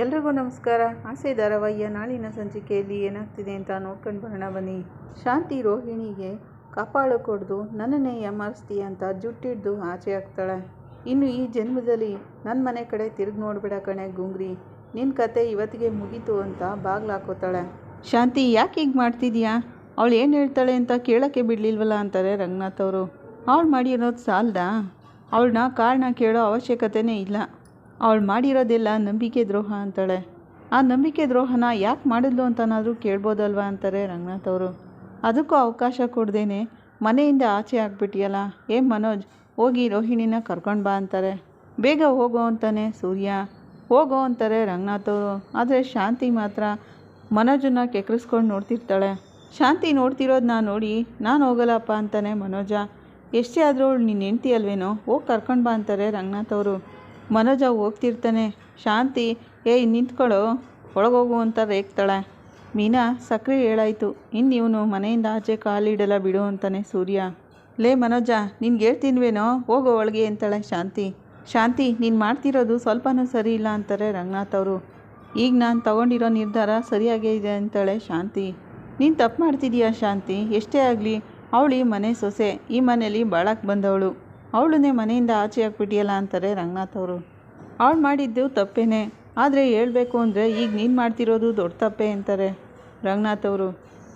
ಎಲ್ರಿಗೂ ನಮಸ್ಕಾರ. ಆಸೆ ಧಾರಾವಾಹಿಯ ನಾಳಿನ ಸಂಚಿಕೆಯಲ್ಲಿ ಏನಾಗ್ತಿದೆ ಅಂತ ನೋಡ್ಕೊಂಡು ಬರೋಣ ಬನ್ನಿ. ಶಾಂತಿ ರೋಹಿಣಿಗೆ ಕಾಪಾಳು ಕೊಡ್ದು ನನ್ನನ್ನೇ ಯಮಾರಿಸ್ತೀಯ ಅಂತ ಜುಟ್ಟಿಡ್ದು ಆಚೆ ಹಾಕ್ತಾಳೆ ಇನ್ನು ಈ ಜನ್ಮದಲ್ಲಿ ನನ್ನ ಮನೆ ಕಡೆ ತಿರುಗಿ ನೋಡ್ಬೇಡ ಕಣೆ ಗುಂಗ್ರಿ. ನಿನ್ನ ಕತೆ ಇವತ್ತಿಗೆ ಮುಗೀತು ಅಂತ ಬಾಗ್ಲು ಹಾಕೋತಾಳೆ. ಶಾಂತಿ, ಯಾಕೆ ಹೀಗೆ ಮಾಡ್ತಿದ್ಯಾ? ಅವಳು ಏನು ಹೇಳ್ತಾಳೆ ಅಂತ ಕೇಳೋಕ್ಕೆ ಬಿಡಲಿಲ್ವಲ್ಲ ಅಂತಾರೆ ರಂಗನಾಥ್ ಅವರು. ಅವಳು ಮಾಡಿರೋದು ಸಾಲ್ದಾ? ಅವಳನ್ನ ಕಾರಣ ಕೇಳೋ ಅವಶ್ಯಕತೆನೇ ಇಲ್ಲ. ಅವಳು ಮಾಡಿರೋದೆಲ್ಲ ನಂಬಿಕೆ ದ್ರೋಹ ಅಂತಾಳೆ. ಆ ನಂಬಿಕೆ ದ್ರೋಹನ ಯಾಕೆ ಮಾಡಿದ್ಲು ಅಂತನಾದರೂ ಕೇಳ್ಬೋದಲ್ವಾ ಅಂತಾರೆ ರಂಗನಾಥ್ ಅವರು. ಅದಕ್ಕೂ ಅವಕಾಶ ಕೊಡ್ದೇನೆ ಮನೆಯಿಂದ ಆಚೆ ಆಗ್ಬಿಟ್ಟಿಯಲ್ಲ ಏ ಮನೋಜ್, ಹೋಗಿ ರೋಹಿಣಿನ ಕರ್ಕೊಂಡು ಬಾ ಅಂತಾರೆ. ಬೇಗ ಹೋಗೋ ಅಂತಾನೆ ಸೂರ್ಯ. ಹೋಗೋ ಅಂತಾರೆ ರಂಗನಾಥ್ ಅವರು. ಆದರೆ ಶಾಂತಿ ಮಾತ್ರ ಮನೋಜನ್ನ ಕೆಕ್ಕರಿಸ್ಕೊಂಡು ನೋಡ್ತಿರ್ತಾಳೆ. ಶಾಂತಿ ನೋಡ್ತಿರೋದನ್ನ ನೋಡಿ ನಾನು ಹೋಗಲ್ಲಪ್ಪ ಅಂತಾನೆ ಮನೋಜ. ಎಷ್ಟೇ ಆದರೂ ಅವಳು ನಿನ್ನ ಹೆಂಡ್ತಿ ಅಲ್ವೇನೋ, ಹೋಗಿ ಕರ್ಕೊಂಡು ಬಾ ಅಂತಾರೆ ರಂಗನಾಥ್ ಅವರು. ಮನೋಜ ಹೋಗ್ತಿರ್ತಾನೆ. ಶಾಂತಿ, ಏಯ್ ನಿಂತ್ಕೊಳ್ಳೋ ಒಳಗೋಗು ಅಂತ ರೇಗ್ತಾಳೆ. ಮೀನಾ ಸಕ್ರೆ ಹೇಳಾಯ್ತು ಇನ್ನು ಇವನು ಮನೆಯಿಂದ ಆಚೆ ಕಾಲಿಡಲ್ಲ ಬಿಡು ಅಂತಾನೆ ಸೂರ್ಯ. ಲೇ ಮನೋಜ ನಿನ್ಗೆ ಹೇಳ್ತೀನ್ವೇನೋ? ಹೋಗೋ ಒಳಗೆ ಅಂತಾಳೆ ಶಾಂತಿ. ಶಾಂತಿ, ನೀನು ಮಾಡ್ತಿರೋದು ಸ್ವಲ್ಪನೂ ಸರಿ ಇಲ್ಲ ಅಂತಾರೆ ರಂಗನಾಥ್ ಅವರು. ಈಗ ನಾನು ತಗೊಂಡಿರೋ ನಿರ್ಧಾರ ಸರಿಯಾಗೇ ಇದೆ ಅಂತಾಳೆ ಶಾಂತಿ. ನೀನು ತಪ್ಪು ಮಾಡ್ತಿದೀಯಾ ಶಾಂತಿ? ಎಷ್ಟೇ ಆಗಲಿ, ಅವಳಿ ಮನೆ ಸೊಸೆ. ಈ ಮನೇಲಿ ಬಾಳಕ್ಕೆ ಬಂದವಳು. ಅವಳನ್ನೇ ಮನೆಯಿಂದ ಆಚೆ ಹಾಕ್ಬಿಟ್ಟಿಯಲ್ಲ ಅಂತಾರೆ ರಂಗನಾಥ್ ಅವರು. ಅವಳು ಮಾಡಿದ್ದು ತಪ್ಪೇನೆ. ಆದರೆ ಹೇಳಬೇಕು ಅಂದರೆ ಈಗ ನೀನು ಮಾಡ್ತಿರೋದು ದೊಡ್ಡ ತಪ್ಪೆ ಅಂತಾರೆ ರಂಗನಾಥ್ ಅವರು.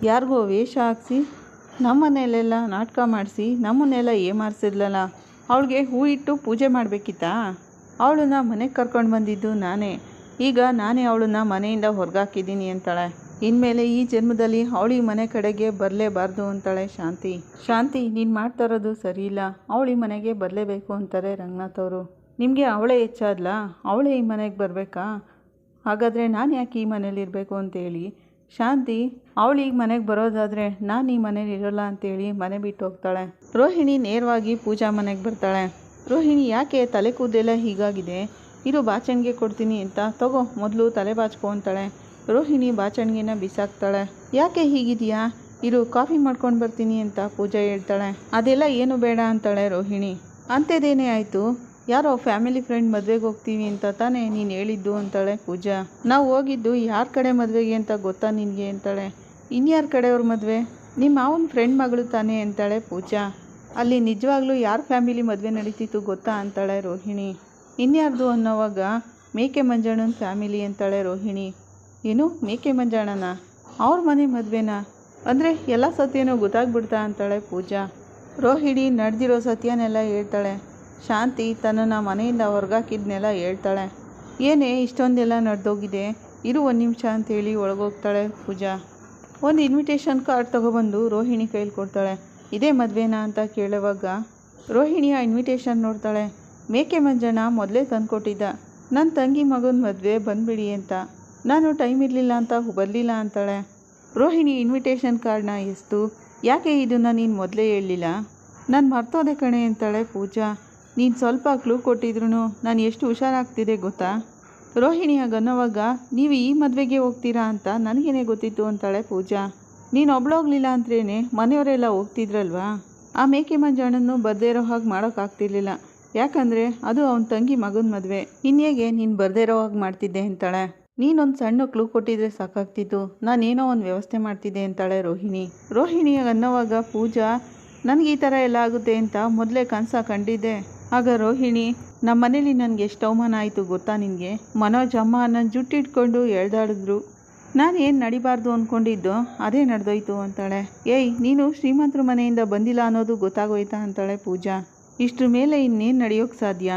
ಯಾರಿಗೋ ವೇಷ ಹಾಕ್ಸಿ ನಮ್ಮನೆಯಲ್ಲೆಲ್ಲ ನಾಟಕ ಮಾಡಿಸಿ, ನಮ್ಮನ್ನೆಲ್ಲ ಏಮಾರಿಸಿದ್ಲಲ್ಲ, ಅವಳಿಗೆ ಹೂ ಇಟ್ಟು ಪೂಜೆ ಮಾಡಬೇಕಿತ್ತಾ? ಅವಳನ್ನ ಮನೆಗೆ ಕರ್ಕೊಂಡು ಬಂದಿದ್ದು ನಾನೇ. ಈಗ ನಾನೇ ಅವಳನ್ನ ಮನೆಯಿಂದ ಹೊರಗಾಕಿದ್ದೀನಿ ಅಂತಾಳೆ. ಇನ್ಮೇಲೆ ಈ ಜನ್ಮದಲ್ಲಿ ಅವಳಿ ಮನೆ ಕಡೆಗೆ ಬರಲೇಬಾರ್ದು ಅಂತಾಳೆ ಶಾಂತಿ. ಶಾಂತಿ, ನೀನು ಮಾಡ್ತಾ ಇರೋದು ಸರಿ ಇಲ್ಲ. ಅವಳಿ ಮನೆಗೆ ಬರಲೇಬೇಕು ಅಂತಾರೆ ರಂಗನಾಥ್ ಅವರು. ನಿಮಗೆ ಅವಳೇ ಹೆಚ್ಚಾದ್ಲ? ಅವಳೇ ಈ ಮನೆಗೆ ಬರಬೇಕಾ? ಹಾಗಾದರೆ ನಾನು ಯಾಕೆ ಈ ಮನೇಲಿ ಇರಬೇಕು ಅಂತೇಳಿ? ಶಾಂತಿ ಅವಳಿಗೆ ಮನೆಗೆ ಬರೋದಾದರೆ ನಾನು ಈ ಮನೇಲಿ ಇರೋಲ್ಲ ಅಂತೇಳಿ ಮನೆ ಬಿಟ್ಟು ಹೋಗ್ತಾಳೆ. ರೋಹಿಣಿ ನೇರವಾಗಿ ಪೂಜಾ ಮನೆಗೆ ಬರ್ತಾಳೆ. ರೋಹಿಣಿ, ಯಾಕೆ ತಲೆ ಕೂದಲೆಲ್ಲ ಹೀಗಾಗಿದೆ? ಇರು, ಬಾಚಣಿಗೆ ಕೊಡ್ತೀನಿ ಅಂತ. ತಗೋ, ಮೊದಲು ತಲೆ ಬಾಚ್ಕೊ ಅಂತಾಳೆ. ರೋಹಿಣಿ ಬಾಚಣಿಗೆನ ಬಿಸಾಕ್ತಾಳೆ. ಯಾಕೆ ಹೀಗಿದೆಯಾ? ಇರು, ಕಾಫಿ ಮಾಡ್ಕೊಂಡು ಬರ್ತೀನಿ ಅಂತ ಪೂಜಾ ಹೇಳ್ತಾಳೆ. ಅದೆಲ್ಲ ಏನು ಬೇಡ ಅಂತಾಳೆ ರೋಹಿಣಿ. ಅಂಥದ್ದೇನೇ ಆಯಿತು? ಯಾರೋ ಫ್ಯಾಮಿಲಿ ಫ್ರೆಂಡ್ ಮದುವೆಗೆ ಹೋಗ್ತೀವಿ ಅಂತ ತಾನೇ ನೀನು ಹೇಳಿದ್ದು ಅಂತಾಳೆ ಪೂಜಾ. ನಾವು ಹೋಗಿದ್ದು ಯಾರ ಕಡೆ ಮದುವೆಗೆ ಅಂತ ಗೊತ್ತಾ ನಿನಗೆ ಅಂತಾಳೆ. ಇನ್ಯಾರ ಕಡೆಯವ್ರ ಮದುವೆ? ನಿಮ್ಮ ಮಾವನ ಫ್ರೆಂಡ್ ಮಗಳು ತಾನೇ ಅಂತಾಳೆ ಪೂಜಾ. ಅಲ್ಲಿ ನಿಜವಾಗ್ಲೂ ಯಾರ ಫ್ಯಾಮಿಲಿ ಮದುವೆ ನಡೀತಿತ್ತು ಗೊತ್ತಾ ಅಂತಾಳೆ ರೋಹಿಣಿ. ಇನ್ಯಾರ್ದು ಅನ್ನೋವಾಗ ಮೇಕೆ ಮಂಜಣ್ಣನ ಫ್ಯಾಮಿಲಿ ಅಂತಾಳೆ ರೋಹಿಣಿ. ಏನು ಮೇಕೆ ಮಂಜಾಣನ? ಅವ್ರ ಮನೆ ಮದುವೆನಾ? ಅಂದರೆ ಎಲ್ಲ ಸತ್ಯನೂ ಗೊತ್ತಾಗ್ಬಿಡ್ತಾ ಅಂತಾಳೆ ಪೂಜಾ. ರೋಹಿಣಿ ನಡೆದಿರೋ ಸತ್ಯನೆಲ್ಲ ಹೇಳ್ತಾಳೆ. ಶಾಂತಿ ತನ್ನನ್ನು ಮನೆಯಿಂದ ಹೊರಗಾಕಿದ್ನೆಲ್ಲ ಹೇಳ್ತಾಳೆ. ಏನೇ ಇಷ್ಟೊಂದೆಲ್ಲ ನಡೆದೋಗಿದೆ? ಇರು ಒಂದು ನಿಮಿಷ ಅಂತೇಳಿ ಒಳಗೋಗ್ತಾಳೆ ಪೂಜಾ. ಒಂದು ಇನ್ವಿಟೇಷನ್ ಕಾರ್ಡ್ ತೊಗೊಬಂದು ರೋಹಿಣಿ ಕೈಲಿ ಕೊಡ್ತಾಳೆ. ಇದೇ ಮದುವೆನಾ ಅಂತ ಕೇಳುವಾಗ ಆ ಇನ್ವಿಟೇಷನ್ ನೋಡ್ತಾಳೆ. ಮೇಕೆ ಮಂಜಣ್ಣ ಮೊದಲೇ ತಂದುಕೊಟ್ಟಿದ್ದ. ನನ್ನ ತಂಗಿ ಮಗನ ಮದುವೆ ಬಂದ್ಬಿಡಿ ಅಂತ. ನಾನು ಟೈಮ್ ಇರಲಿಲ್ಲ ಅಂತ ಬರಲಿಲ್ಲ ಅಂತಾಳೆ. ರೋಹಿಣಿ ಇನ್ವಿಟೇಷನ್ ಕಾರ್ಡ್ನ ಎಷ್ಟು ಯಾಕೆ ಇದನ್ನು ನೀನು ಮೊದಲೇ ಹೇಳಲಿಲ್ಲ? ನಾನು ಮರ್ತೋದೆ ಕಣೆ ಅಂತಾಳೆ ಪೂಜಾ. ನೀನು ಸ್ವಲ್ಪ ಕ್ಲೂ ಕೊಟ್ಟಿದ್ರು ನಾನು ಎಷ್ಟು ಹುಷಾರಾಗ್ತಿದೆ ಗೊತ್ತಾ? ರೋಹಿಣಿ ಹಾಗನ್ನೋವಾಗ ನೀವು ಈ ಮದುವೆಗೆ ಹೋಗ್ತೀರಾ ಅಂತ ನನಗೇನೆ ಗೊತ್ತಿತ್ತು ಅಂತಾಳೆ ಪೂಜಾ. ನೀನು ಒಬ್ಳೋಗ್ಲಿಲ್ಲ ಅಂದ್ರೇನೆ ಮನೆಯವರೆಲ್ಲ ಹೋಗ್ತಿದ್ರಲ್ವಾ? ಆ ಮೇಕೆ ಮಂಜಣ್ಣನ್ನು ಬರದೇ ಇರೋ ಹಾಗೆ ಮಾಡೋಕ್ಕಾಗ್ತಿರ್ಲಿಲ್ಲ ಯಾಕಂದರೆ ಅದು ಅವನ ತಂಗಿ ಮಗನ ಮದುವೆ. ಇನ್ನೇಗೆ ನೀನು ಬರದೇ ಇರೋ ಹಾಗೆ ಮಾಡ್ತಿದ್ದೆ ಅಂತಾಳೆ. ನೀನೊಂದು ಸಣ್ಣ ಕ್ಲೂ ಕೊಟ್ಟಿದ್ರೆ ಸಾಕಾಗ್ತಿತ್ತು. ನಾನೇನೋ ಒಂದು ವ್ಯವಸ್ಥೆ ಮಾಡ್ತಿದ್ದೆ ಅಂತಾಳೆ ರೋಹಿಣಿ. ರೋಹಿಣಿ ಅನ್ನೋವಾಗ ಪೂಜಾ, ನನಗೆ ಈ ಥರ ಎಲ್ಲ ಆಗುತ್ತೆ ಅಂತ ಮೊದಲೇ ಕನಸ ಕಂಡಿದ್ದೆ. ಆಗ ರೋಹಿಣಿ ನಮ್ಮ ಮನೇಲಿ ನನಗೆ ಎಷ್ಟು ಅವಮಾನ ಆಯಿತು ಗೊತ್ತಾ ನಿನಗೆ? ಮನೋಜ್ ಅಮ್ಮ ನನ್ನ ಜುಟ್ಟಿಟ್ಕೊಂಡು ಎಳ್ದಾಡಿದ್ರು. ನಾನು ಏನು ನಡಿಬಾರ್ದು ಅಂದ್ಕೊಂಡಿದ್ದು ಅದೇ ನಡೆದೋಯ್ತು, ಅಂತಾಳೆ. ಏಯ್, ನೀನು ಶ್ರೀಮಂತರ ಮನೆಯಿಂದ ಬಂದಿಲ್ಲ ಅನ್ನೋದು ಗೊತ್ತಾಗೋಯ್ತಾ? ಅಂತಾಳೆ ಪೂಜಾ. ಇಷ್ಟ್ರ ಮೇಲೆ ಇನ್ನೇನು ನಡೆಯೋಕ್ಕೆ ಸಾಧ್ಯ?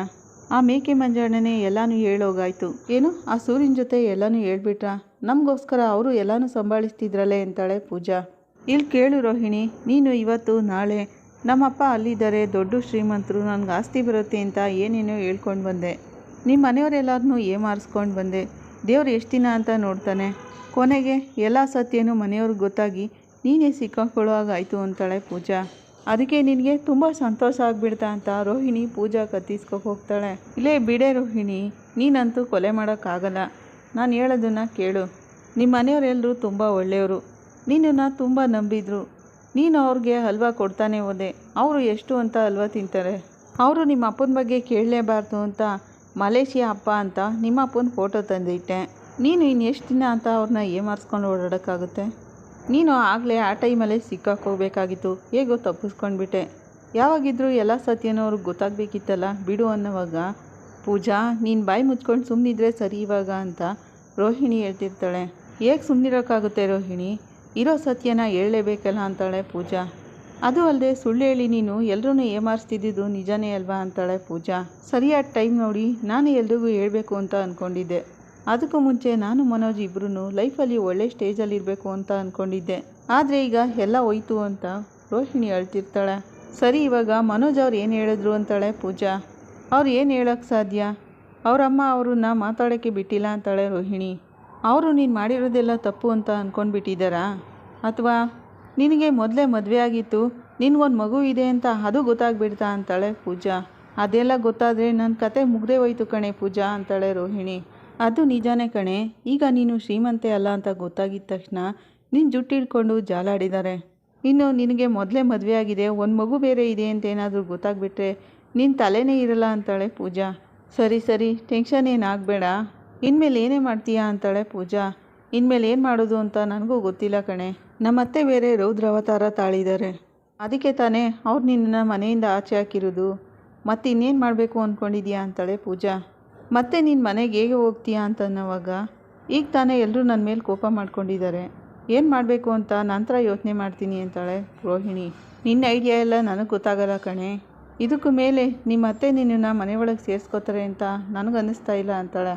ಆ ಮೇಕೆ ಮಂಜಣ್ಣನೇ ಎಲ್ಲನೂ ಹೇಳೋಗಾಯ್ತು. ಏನು? ಆ ಸೂರ್ಯನ ಜೊತೆ ಎಲ್ಲನೂ ಹೇಳ್ಬಿಟ್ರಾ? ನಮಗೋಸ್ಕರ ಅವರು ಎಲ್ಲನೂ ಸಂಭಾಳಿಸ್ತಿದ್ರಲ್ಲೇ ಅಂತಾಳೆ ಪೂಜಾ. ಇಲ್ಲಿ ಕೇಳು ರೋಹಿಣಿ, ನೀನು ಇವತ್ತು ನಾಳೆ ನಮ್ಮಪ್ಪ ಅಲ್ಲಿದ್ದಾರೆ, ದೊಡ್ಡ ಶ್ರೀಮಂತರು, ನನಗೆ ಆಸ್ತಿ ಬರುತ್ತೆ ಅಂತ ಏನೇನೋ ಹೇಳ್ಕೊಂಡು ಬಂದೆ. ನಿಮ್ಮ ಮನೆಯವರೆಲ್ಲರನ್ನೂ ಏಮಾರಿಸ್ಕೊಂಡು ಬಂದೆ. ದೇವ್ರು ಎಷ್ಟು ದಿನ ಅಂತ ನೋಡ್ತಾನೆ. ಕೊನೆಗೆ ಎಲ್ಲ ಸತ್ಯನೂ ಮನೆಯವ್ರಿಗೆ ಗೊತ್ತಾಗಿ ನೀನೇ ಸಿಕ್ಕಾಕೊಳ್ಳುವಾಗಾಯ್ತು ಅಂತಾಳೆ ಪೂಜಾ. ಅದಕ್ಕೆ ನಿನಗೆ ತುಂಬ ಸಂತೋಷ ಆಗಿಬಿಡ್ತಾ ಅಂತ ರೋಹಿಣಿ ಪೂಜಾ ಕತ್ತಿಸ್ಕೊಕ್ಕೆ ಹೋಗ್ತಾಳೆ. ಇಲ್ಲೇ ಬಿಡೆ ರೋಹಿಣಿ, ನೀನಂತೂ ಕೊಲೆ ಮಾಡೋಕ್ಕಾಗಲ್ಲ. ನಾನು ಹೇಳೋದನ್ನು ಕೇಳು. ನಿಮ್ಮ ಮನೆಯವರೆಲ್ಲರೂ ತುಂಬ ಒಳ್ಳೆಯವರು. ನಿನ್ನನ್ನು ತುಂಬ ನಂಬಿದ್ರು. ನೀನು ಅವ್ರಿಗೆ ಹಲ್ವಾ ಕೊಡ್ತಾನೆ ಹೋದೆ. ಅವರು ಎಷ್ಟು ಅಂತ ಹಲ್ವಾ ತಿಂತಾರೆ. ಅವರು ನಿಮ್ಮ ಅಪ್ಪನ ಬಗ್ಗೆ ಕೇಳಲೇಬಾರ್ದು ಅಂತ ಮಲೇಷಿಯಾ ಅಪ್ಪ ಅಂತ ನಿಮ್ಮ ಅಪ್ಪನ ಫೋಟೋ ತಂದಿಟ್ಟೆ. ನೀನು ಇನ್ನು ಎಷ್ಟು ದಿನ ಅಂತ ಅವ್ರನ್ನ ಏಮಾರಿಸ್ಕೊಂಡು ಓಡಾಡೋಕ್ಕಾಗುತ್ತೆ? ನೀನು ಆಗಲೇ ಆ ಟೈಮಲ್ಲೇ ಸಿಕ್ಕಾಕೋಗ್ಬೇಕಾಗಿತ್ತು ಹೇಗೋ ತಪ್ಪಿಸ್ಕೊಂಡ್ಬಿಟ್ಟೆ. ಯಾವಾಗಿದ್ರೂ ಎಲ್ಲ ಸತ್ಯನೂ ಅವ್ರಿಗೆ ಗೊತ್ತಾಗಬೇಕಿತ್ತಲ್ಲ? ಬಿಡು ಅನ್ನೋವಾಗ ಪೂಜಾ, ನೀನು ಬಾಯಿ ಮುಚ್ಕೊಂಡು ಸುಮ್ಮನಿದ್ರೆ ಸರಿ ಇವಾಗ ಅಂತ ರೋಹಿಣಿ ಹೇಳ್ತಿರ್ತಾಳೆ. ಹೇಗೆ ಸುಮ್ಮನಿರೋಕ್ಕಾಗುತ್ತೆ ರೋಹಿಣಿ? ಇರೋ ಸತ್ಯನ ಹೇಳಲೇಬೇಕಲ್ಲ ಅಂತಾಳೆ ಪೂಜಾ. ಅದು ಅಲ್ಲದೆ ಸುಳ್ಳು ಹೇಳಿ ನೀನು ಎಲ್ಲರೂ ಏಮಾರಿಸ್ತಿದ್ದಿದ್ದು ನಿಜನೇ ಅಲ್ವಾ ಅಂತಾಳೆ ಪೂಜಾ. ಸರಿಯಾದ ಟೈಮ್ ನೋಡಿ ನಾನು ಎಲ್ರಿಗೂ ಹೇಳಬೇಕು ಅಂತ ಅಂದ್ಕೊಂಡಿದ್ದೆ ಅದಕ್ಕೂ ಮುಂಚೆ ನಾನು ಮನೋಜ್ ಇಬ್ಬರೂ ಲೈಫಲ್ಲಿ ಒಳ್ಳೆ ಸ್ಟೇಜಲ್ಲಿ ಇರಬೇಕು ಅಂತ ಅಂದ್ಕೊಂಡಿದ್ದೆ ಆದರೆ ಈಗ ಎಲ್ಲ ಹೋಯ್ತು ಅಂತ ರೋಹಿಣಿ ಅಳ್ತಿರ್ತಾಳೆ. ಸರಿ, ಇವಾಗ ಮನೋಜ್ ಅವ್ರು ಏನು ಹೇಳಿದ್ರು ಅಂತಾಳೆ ಪೂಜಾ. ಅವ್ರು ಏನು ಹೇಳೋಕ್ಕೆ ಸಾಧ್ಯ? ಅವರಮ್ಮ ಅವ್ರನ್ನ ಮಾತಾಡೋಕ್ಕೆ ಬಿಟ್ಟಿಲ್ಲ ಅಂತಾಳೆ ರೋಹಿಣಿ. ಅವರು ನೀನು ಮಾಡಿರೋದೆಲ್ಲ ತಪ್ಪು ಅಂತ ಅಂದ್ಕೊಂಡ್ಬಿಟ್ಟಿದ್ದಾರಾ ಅಥವಾ, ನಿನಗೆ ಮೊದಲೇ ಮದುವೆ ಆಗಿತ್ತು, ನಿನಗೊಂದು ಮಗು ಇದೆ ಅಂತ ಅದು ಗೊತ್ತಾಗ್ಬಿಡ್ತಾ ಅಂತಾಳೆ ಪೂಜಾ. ಅದೆಲ್ಲ ಗೊತ್ತಾದರೆ ನನ್ನ ಕತೆ ಮುಗ್ದೇ ಹೋಯ್ತು ಕಣೆ ಪೂಜಾ ಅಂತಾಳೆ ರೋಹಿಣಿ. ಅದು ನಿಜಾನೇ ಕಣೆ. ಈಗ ನೀನು ಶ್ರೀಮಂತೆ ಅಲ್ಲ ಅಂತ ಗೊತ್ತಾಗಿದ್ದ ತಕ್ಷಣ ನಿನ್ನ ಜುಟ್ಟಿಡ್ಕೊಂಡು ಜಾಲಾಡಿದ್ದಾರೆ ಇನ್ನು ನಿನಗೆ ಮೊದಲೇ ಮದುವೆ ಆಗಿದೆ ಒಂದು ಮಗು ಬೇರೆ ಇದೆ ಅಂತ ಏನಾದರೂ ಗೊತ್ತಾಗ್ಬಿಟ್ರೆ ನಿನ್ನ ತಲೆನೇ ಇರಲ್ಲ ಅಂತಾಳೆ ಪೂಜಾ. ಸರಿ ಸರಿ, ಟೆನ್ಷನ್ ಏನಾಗಬೇಡ ಇನ್ಮೇಲೆ ಏನೇ ಮಾಡ್ತೀಯಾ ಅಂತಾಳೆ ಪೂಜಾ. ಇನ್ಮೇಲೆ ಏನು ಮಾಡೋದು ಅಂತ ನನಗೂ ಗೊತ್ತಿಲ್ಲ ಕಣೆ. ನಮ್ಮತ್ತೆ ಬೇರೆ ರೌದ್ರಾವತಾರ ತಾಳಿದ್ದಾರೆ ಅದಕ್ಕೆ ತಾನೇ ಅವ್ರು ನಿನ್ನ ಮನೆಯಿಂದ ಆಚೆ ಹಾಕಿರೋದು. ಮತ್ತೆ ಇನ್ನೇನು ಮಾಡಬೇಕು ಅಂದ್ಕೊಂಡಿದ್ಯಾ ಅಂತಾಳೆ ಪೂಜಾ. ಮತ್ತೆ ನೀನು ಮನೆಗೆ ಹೇಗೆ ಹೋಗ್ತೀಯಾ ಅಂತ ಅನ್ನೋವಾಗ, ಈಗ ತಾನೇ ಎಲ್ಲರೂ ನನ್ನ ಮೇಲೆ ಕೋಪ ಮಾಡ್ಕೊಂಡಿದ್ದಾರೆ. ಏನು ಮಾಡಬೇಕು ಅಂತ ನಂತರ ಯೋಚನೆ ಮಾಡ್ತೀನಿ ಅಂತಾಳೆ ರೋಹಿಣಿ. ನಿನ್ನ ಐಡಿಯಾ ಎಲ್ಲ ನನಗೆ ಗೊತ್ತಾಗಲ್ಲ ಕಣೆ. ಇದಕ್ಕೂ ಮೇಲೆ ನಿಮ್ಮ ಅತ್ತೆ ನಿನ್ನನ್ನು ಮನೆ ಒಳಗೆ ಸೇರಿಸ್ಕೋತಾರೆ ಅಂತ ನನಗೆ ಅನ್ನಿಸ್ತಾ ಇಲ್ಲ ಅಂತಾಳೆ.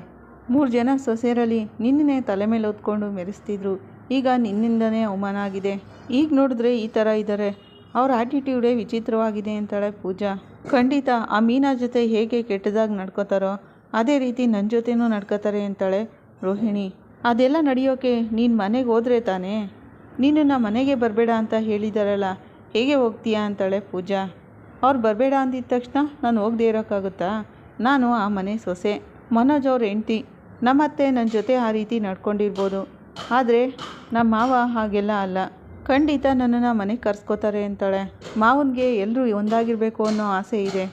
ಮೂರು ಜನ ಸೊಸೆಯರಲ್ಲಿ ನಿನ್ನೇ ತಲೆ ಮೇಲೆ ಹೊತ್ಕೊಂಡು ಮೆರೆಸ್ತಿದ್ರು. ಈಗ ನಿನ್ನಿಂದನೇ ಅವಮಾನ ಆಗಿದೆ. ಈಗ ನೋಡಿದ್ರೆ ಈ ಥರ ಇದ್ದಾರೆ ಅವ್ರ ಆ್ಯಟಿಟ್ಯೂಡೇ ವಿಚಿತ್ರವಾಗಿದೆ ಅಂತಾಳೆ ಪೂಜಾ. ಖಂಡಿತ ಆ ಮೀನಾ ಜೊತೆ ಹೇಗೆ ಕೆಟ್ಟದಾಗಿ ನಡ್ಕೋತಾರೋ ಅದೇ ರೀತಿ ನನ್ನ ಜೊತೆನೂ ನಡ್ಕೋತಾರೆ ಅಂತಾಳೆ ರೋಹಿಣಿ. ಅದೆಲ್ಲ ನಡೆಯೋಕೆ ನೀನು ಮನೆಗೆ ಹೋದರೆ ತಾನೇ? ನೀನು ಮನೆಗೆ ಬರಬೇಡ ಅಂತ ಹೇಳಿದಾರಲ್ಲ, ಹೇಗೆ ಹೋಗ್ತೀಯಾ ಅಂತಾಳೆ ಪೂಜಾ. ಅವ್ರು ಬರಬೇಡ ಅಂದಿದ ತಕ್ಷಣ ನಾನು ಹೋಗದೆ ಇರೋಕ್ಕಾಗುತ್ತಾ? ನಾನು ಆ ಮನೆ ಸೊಸೆ, ಮನೋಜ್ ಅವ್ರ ಹೆಂಡ್ತಿ. ನಮ್ಮತ್ತೆ ನನ್ನ ಜೊತೆ ಆ ರೀತಿ ನಡ್ಕೊಂಡಿರ್ಬೋದು. ಆದರೆ ನಮ್ಮ ಮಾವ ಹಾಗೆಲ್ಲ ಅಲ್ಲ. ಖಂಡಿತ ನನ್ನನ್ನು ಮನೆಗೆ ಕರ್ಸ್ಕೋತಾರೆ ಅಂತಾಳೆ. ಮಾವನಿಗೆ ಎಲ್ಲರೂ ಒಂದಾಗಿರಬೇಕು ಅನ್ನೋ ಆಸೆ ಇದೆ.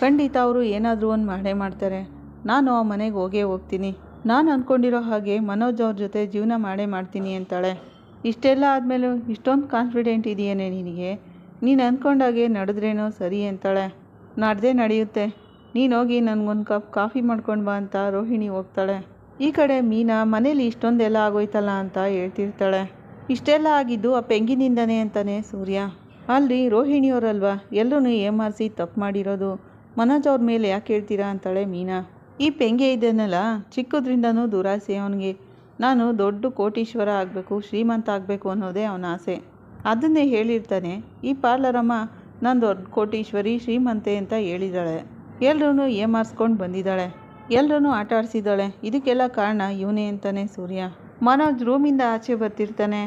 ಖಂಡಿತ ಅವರು ಏನಾದರೂ ಒಂದು ಮಾಡೇ ಮಾಡ್ತಾರೆ. ನಾನು ಆ ಮನೆಗೆ ಹೋಗೇ ಹೋಗ್ತೀನಿ. ನಾನು ಅಂದ್ಕೊಂಡಿರೋ ಹಾಗೆ ಮನೋಜ್ ಅವ್ರ ಜೊತೆ ಜೀವನ ಮಾಡೇ ಮಾಡ್ತೀನಿ ಅಂತಾಳೆ. ಇಷ್ಟೆಲ್ಲ ಆದಮೇಲೆ ಇಷ್ಟೊಂದು ಕಾನ್ಫಿಡೆಂಟ್ ಇದೆಯೇನೆ ನಿನಗೆ? ನೀನು ಅಂದ್ಕೊಂಡಾಗೆ ನಡೆದ್ರೇನೋ ಸರಿ ಅಂತಾಳೆ. ನಡೆದೇ ನಡೆಯುತ್ತೆ. ನೀನು ಹೋಗಿ ನನಗೊಂದು ಕಪ್ ಕಾಫಿ ಮಾಡ್ಕೊಂಡು ಬಾ ಅಂತ ರೋಹಿಣಿ ಹೋಗ್ತಾಳೆ. ಈ ಕಡೆ ಮೀನಾ ಮನೇಲಿ ಇಷ್ಟೊಂದೆಲ್ಲ ಆಗೋಯ್ತಲ್ಲ ಅಂತ ಹೇಳ್ತಿರ್ತಾಳೆ. ಇಷ್ಟೆಲ್ಲ ಆಗಿದ್ದು ಆ ಪೆಂಗಿನಿಂದನೇ ಅಂತಾನೆ ಸೂರ್ಯ. ಅಲ್ಲಿ ರೋಹಿಣಿಯವರಲ್ವಾ? ಎಲ್ಲರೂ ಏಮಾರಿಸಿ ತಪ್ಪು ಮಾಡಿರೋದು. ಮನೋಜ್ ಅವ್ರ ಮೇಲೆ ಯಾಕೆ ಹೇಳ್ತೀರಾ ಅಂತಾಳೆ ಮೀನಾ. ಈ ಪೆಂಗೆ ಇದೆಯಲ್ಲ ಚಿಕ್ಕದ್ರಿಂದನೂ ದುರಾಸೆ ಅವನಿಗೆ. ನಾನು ದೊಡ್ಡ ಕೋಟೀಶ್ವರ ಆಗಬೇಕು, ಶ್ರೀಮಂತ ಆಗಬೇಕು ಅನ್ನೋದೇ ಅವನ ಆಸೆ. ಅದನ್ನೇ ಹೇಳಿರ್ತಾನೆ. ಈ ಪಾರ್ಲರಮ್ಮ ನಾನು ದೊಡ್ಡ ಕೋಟೀಶ್ವರಿ, ಶ್ರೀಮಂತೆ ಅಂತ ಹೇಳಿದಾಳೆ. ಎಲ್ಲರೂ ಏಮಾರಿಸ್ಕೊಂಡು ಬಂದಿದ್ದಾಳೆ ಎಲ್ಲರೂ ಆಟ ಆಡಿಸಿದ್ದಾಳೆ ಇದಕ್ಕೆಲ್ಲ ಕಾರಣ ಇವನೇ ಅಂತಾನೆ ಸೂರ್ಯ. ಮನೋಜ್ ರೂಮಿಂದ ಆಚೆ ಬರ್ತಿರ್ತಾನೆ.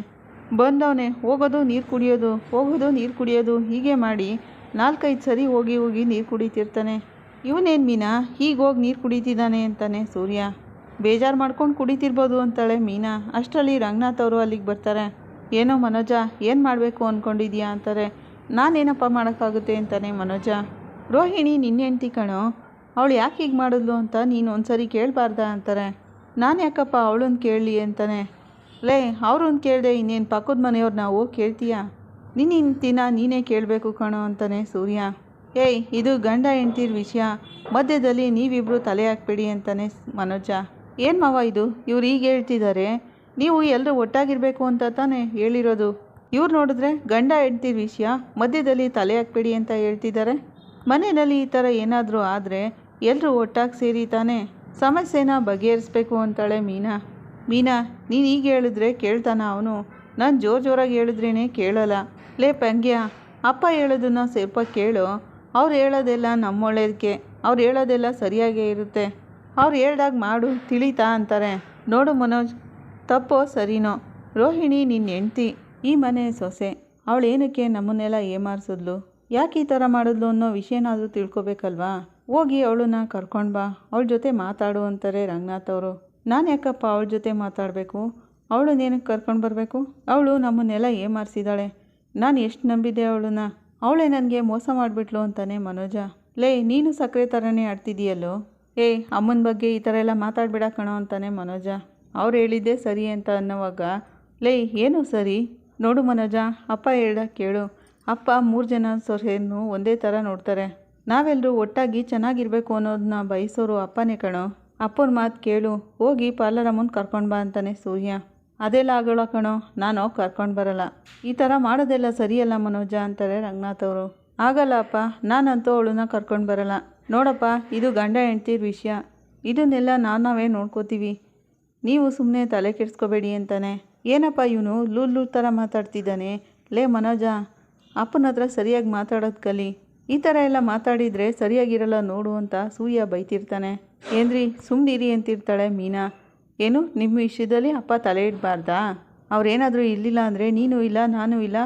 ಬಂದವನೇ, ಹೋಗೋದು ನೀರು ಕುಡಿಯೋದು, ಹೋಗೋದು ನೀರು ಕುಡಿಯೋದು ಹೀಗೆ ಮಾಡಿ ನಾಲ್ಕೈದು ಸರಿ ಹೋಗಿ ಹೋಗಿ ನೀರು ಕುಡಿತಿರ್ತಾನೆ. ಇವನೇನು ಮೀನಾ? ಹೀಗೆ ಹೋಗಿ ನೀರು ಕುಡಿತಿದ್ದಾನೆ ಅಂತಾನೆ ಸೂರ್ಯ. ಬೇಜಾರು ಮಾಡ್ಕೊಂಡು ಕುಡಿತಿರ್ಬೋದು ಅಂತಾಳೆ ಮೀನಾ. ಅಷ್ಟರಲ್ಲಿ ರಂಗನಾಥ್ ಅವರು ಅಲ್ಲಿಗೆ ಬರ್ತಾರೆ. ಏನೋ ಮನೋಜ, ಏನು ಮಾಡಬೇಕು ಅಂದ್ಕೊಂಡಿದ್ಯಾ ಅಂತಾರೆ. ನಾನೇನಪ್ಪ ಮಾಡೋಕ್ಕಾಗುತ್ತೆ ಅಂತಾನೆ ಮನೋಜ. ರೋಹಿಣಿ ನಿನ್ನೆಂಟಿ ಕಣೋ, ಅವಳು ಯಾಕೆ ಹೀಗೆ ಮಾಡಿದ್ಲು ಅಂತ ನೀನು ಒಂದ್ಸರಿ ಕೇಳಬಾರ್ದ ಅಂತಾರೆ. ನಾನು ಯಾಕಪ್ಪ ಅವಳನ್ನ ಕೇಳಲಿ ಅಂತಾನೆ. ಲೇ ಅವ್ರನ್ನ ಕೇಳಿದೆ ಇನ್ನೇನು ಪಕ್ಕದ ಮನೆಯವ್ರನ್ನ ಹೋಗಿ ಕೇಳ್ತೀಯಾ? ನಿನ್ನ ಹೆಂಡ್ತಿನ ನೀನೇ ಕೇಳಬೇಕು ಕಣೋ ಅಂತಾನೆ ಸೂರ್ಯ. ಏಯ್, ಇದು ಗಂಡ ಹೆಂಡ್ತಿರ ವಿಷಯ. ಮಧ್ಯದಲ್ಲಿ ನೀವಿಬ್ಬರು ತಲೆ ಹಾಕ್ಬೇಡಿ ಅಂತಾನೆ ಮನೋಜ. ಏನು ಮಾವ ಇದು? ಇವ್ರು ಈಗ ಹೇಳ್ತಿದ್ದಾರೆ ನೀವು ಎಲ್ಲರೂ ಒಟ್ಟಾಗಿರಬೇಕು ಅಂತ ತಾನೇ ಹೇಳಿರೋದು. ಇವ್ರು ನೋಡಿದ್ರೆ ಗಂಡ ಹೆಂಡ್ತಿರ ವಿಷಯ, ಮಧ್ಯದಲ್ಲಿ ತಲೆ ಹಾಕ್ಬೇಡಿ ಅಂತ ಹೇಳ್ತಿದ್ದಾರೆ ಮನೆಯಲ್ಲಿ ಈ ಥರ ಏನಾದರೂ ಆದರೆ ಎಲ್ಲರೂ ಒಟ್ಟಾಗಿ ಸೇರಿ ತಾನೇ ಸಮಸ್ಯೆನ ಬಗೆಹರಿಸ್ಬೇಕು ಅಂತಾಳೆ ಮೀನಾ. ಮೀನಾ, ನೀನು ಈಗ ಹೇಳಿದ್ರೆ ಕೇಳ್ತಾನ ಅವನು. ನಾನು ಜೋರು ಜೋರಾಗಿ ಹೇಳಿದ್ರೇ ಕೇಳಲ್ಲ. ಲೇ, ಪಂಗ್ಯ, ಅಪ್ಪ ಹೇಳೋದನ್ನ ಸ್ವಲ್ಪ ಕೇಳು. ಅವ್ರು ಹೇಳೋದೆಲ್ಲ ನಮ್ಮೊಳ್ಳೇದಕ್ಕೆ ಅವ್ರು ಹೇಳೋದೆಲ್ಲ ಸರಿಯಾಗೇ ಇರುತ್ತೆ. ಅವ್ರು ಹೇಳ್ದಾಗ ಮಾಡು, ತಿಳಿತಾ ಅಂತಾರೆ. ನೋಡು ಮನೋಜ್, ತಪ್ಪೋ ಸರಿನೋ? ರೋಹಿಣಿ ನಿನ್ನ ಹೆಂಡ್ತಿ, ಈ ಮನೆ ಸೊಸೆ, ಅವಳು ಏನಕ್ಕೆ ನಮ್ಮನ್ನೆಲ್ಲ ಏಮಾರಿಸಿದ್ಲು? ಯಾಕೆ ಈ ಥರ ಮಾಡಿದ್ಲು ಅನ್ನೋ ವಿಷಯನಾದರೂ ತಿಳ್ಕೊಬೇಕಲ್ವಾ? ಹೋಗಿ ಅವಳನ್ನ ಕರ್ಕೊಂಡು ಬಾ, ಅವಳ ಜೊತೆ ಮಾತಾಡು ಅಂತಾರೆ ರಂಗನಾಥ್ ಅವರು. ನಾನು ಯಾಕಪ್ಪ ಅವಳ ಜೊತೆ ಮಾತಾಡಬೇಕು? ಅವಳನ್ನೇನಕ್ಕೆ ಕರ್ಕೊಂಡು ಬರಬೇಕು? ಅವಳು ನಮ್ಮನ್ನೆಲ್ಲ ಏಮಾರಿಸಿದಾಳೆ. ನಾನು ಎಷ್ಟು ನಂಬಿದ್ದೆ ಅವಳನ್ನ? ಅವಳೇ ನನಗೆ ಮೋಸ ಮಾಡಿಬಿಟ್ಲು ಅಂತಾನೆ ಮನೋಜ. ಲೇ, ನೀನು ಸಕ್ಕರೆ ಥರನೇ ಆಡ್ತಿದೀಯಲ್ಲೋ ಏ, ಅಮ್ಮನ ಬಗ್ಗೆ ಈ ಥರ ಎಲ್ಲ ಮಾತಾಡಬೇಡ ಕಣೋ ಅಂತಾನೆ ಮನೋಜ. ಅವ್ರು ಹೇಳಿದ್ದೆ ಸರಿ ಅಂತ ಅನ್ನೋವಾಗ, ಲೇ, ಏನು ಸರಿ? ನೋಡು ಮನೋಜ, ಅಪ್ಪ ಹೇಳ್ದ ಕೇಳು. ಅಪ್ಪ ಮೂರು ಜನ ಸೊಸೆಯನ್ನು ಒಂದೇ ಥರ ನೋಡ್ತಾರೆ. ನಾವೆಲ್ಲರೂ ಒಟ್ಟಾಗಿ ಚೆನ್ನಾಗಿರ್ಬೇಕು ಅನ್ನೋದನ್ನ ಬಯಸೋರು ಅಪ್ಪನೇ ಕಣೋ. ಅಪ್ಪನ ಮಾತು ಕೇಳು, ಹೋಗಿ ಪಾರ್ಲರ್ ಅಮ್ಮನ ಕರ್ಕೊಂಡು ಬಾ ಅಂತಾನೆ ಸೂರ್ಯ. ಅದೆಲ್ಲ ಆಗೋಳ ಕಣೋ, ನಾನು ಕರ್ಕೊಂಡು ಬರಲ್ಲ. ಈ ಥರ ಮಾಡೋದೆಲ್ಲ ಸರಿಯಲ್ಲ ಮನೋಜ ಅಂತಾರೆ ರಂಗನಾಥ್ ಅವರು. ಆಗಲ್ಲ ಅಪ್ಪ, ನಾನಂತೂ ಅವಳನ್ನ ಕರ್ಕೊಂಡು ಬರಲ್ಲ. ನೋಡಪ್ಪ, ಇದು ಗಂಡ ಹೆಂಡ್ತಿರ ವಿಷಯ. ಇದನ್ನೆಲ್ಲ ನಾವು ನಾವೇ ನೋಡ್ಕೋತೀವಿ. ನೀವು ಸುಮ್ಮನೆ ತಲೆ ಕೆಡಿಸ್ಕೋಬೇಡಿ ಅಂತಾನೆ. ಏನಪ್ಪ ಇವನು ಲೂಲ್ ಥರ ಮಾತಾಡ್ತಿದ್ದಾನೆ? ಲೇ ಮನೋಜ, ಅಪ್ಪನ ಹತ್ರ ಸರಿಯಾಗಿ ಮಾತಾಡೋದು ಕಲಿ. ಈ ಥರ ಎಲ್ಲ ಮಾತಾಡಿದರೆ ಸರಿಯಾಗಿರಲ್ಲ ನೋಡು ಅಂತ ಸೂರ್ಯ ಬೈತಿರ್ತಾನೆ. ಏನ್ರಿ ಸುಮ್ಮನಿರಿ ಅಂತಿರ್ತಾಳೆ ಮೀನಾ. ಏನು? ನಿಮ್ಮ ವಿಷಯದಲ್ಲಿ ಅಪ್ಪ ತಲೆ ಇಡಬಾರ್ದಾ? ಅವ್ರೇನಾದರೂ ಇರಲಿಲ್ಲ ಅಂದರೆ ನೀನು ಇಲ್ಲ, ನಾನು ಇಲ್ಲ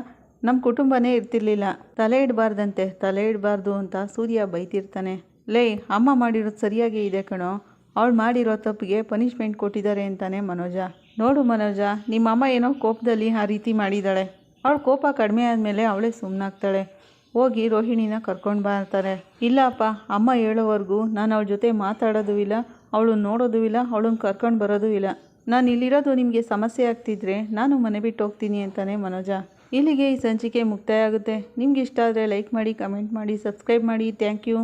ನಮ್ಮ ಕುಟುಂಬನೇ ಇರ್ತಿರ್ಲಿಲ್ಲ. ತಲೆ ಇಡಬಾರ್ದಂತೆ, ತಲೆ ಇಡಬಾರ್ದು ಅಂತ ಸೂರ್ಯ ಬೈತಿರ್ತಾನೆ. ಲೇ, ಅಮ್ಮ ಮಾಡಿರೋದು ಸರಿಯಾಗೇ ಇದೆ ಕಣೋ. ಅವಳು ಮಾಡಿರೋ ತಪ್ಪಿಗೆ ಪನಿಷ್ಮೆಂಟ್ ಕೊಟ್ಟಿದ್ದಾರೆ ಅಂತಾನೆ ಮನೋಜ. ನೋಡು ಮನೋಜ, ನಿಮ್ಮ ಅಮ್ಮ ಏನೋ ಕೋಪದಲ್ಲಿ ಆ ರೀತಿ ಮಾಡಿದ್ದಾಳೆ. ಅವಳ ಕೋಪ ಕಡಿಮೆ ಆದಮೇಲೆ ಅವಳೇ ಸುಮ್ಮನಾಗ್ತಾಳೆ ಹೋಗಿ ರೋಹಿಣಿನ ಕರ್ಕೊಂಡು ಬರ್ತಾರೆ. ಇಲ್ಲಪ್ಪ ಅಮ್ಮ ಹೇಳೋವರೆಗೂ ನಾನು ಅವಳ ಜೊತೆ ಮಾತಾಡೋದು ಇಲ್ಲ. ಅವಳು ನೋಡೋದು ಇಲ್ಲ, ಅವಳನ್ನ ಕರ್ಕೊಂಡು ಬರೋದೂ ಇಲ್ಲ. ನಾನು ಇಲ್ಲಿರೋದು ನಿಮಗೆ ಸಮಸ್ಯೆ ಆಗ್ತಿದ್ರೆ ನಾನು ಮನೆ ಬಿಟ್ಟು ಹೋಗ್ತೀನಿ ಅಂತಾನೆ ಮನೋಜ. ಇಲ್ಲಿಗೆ ಈ ಸಂಚಿಕೆ ಮುಕ್ತಾಯ ಆಗುತ್ತೆ. ನಿಮ್ಗೆ ಇಷ್ಟ ಆದರೆ ಲೈಕ್ ಮಾಡಿ ಕಮೆಂಟ್ ಮಾಡಿ ಸಬ್ಸ್ಕ್ರೈಬ್ ಮಾಡಿ. Thank you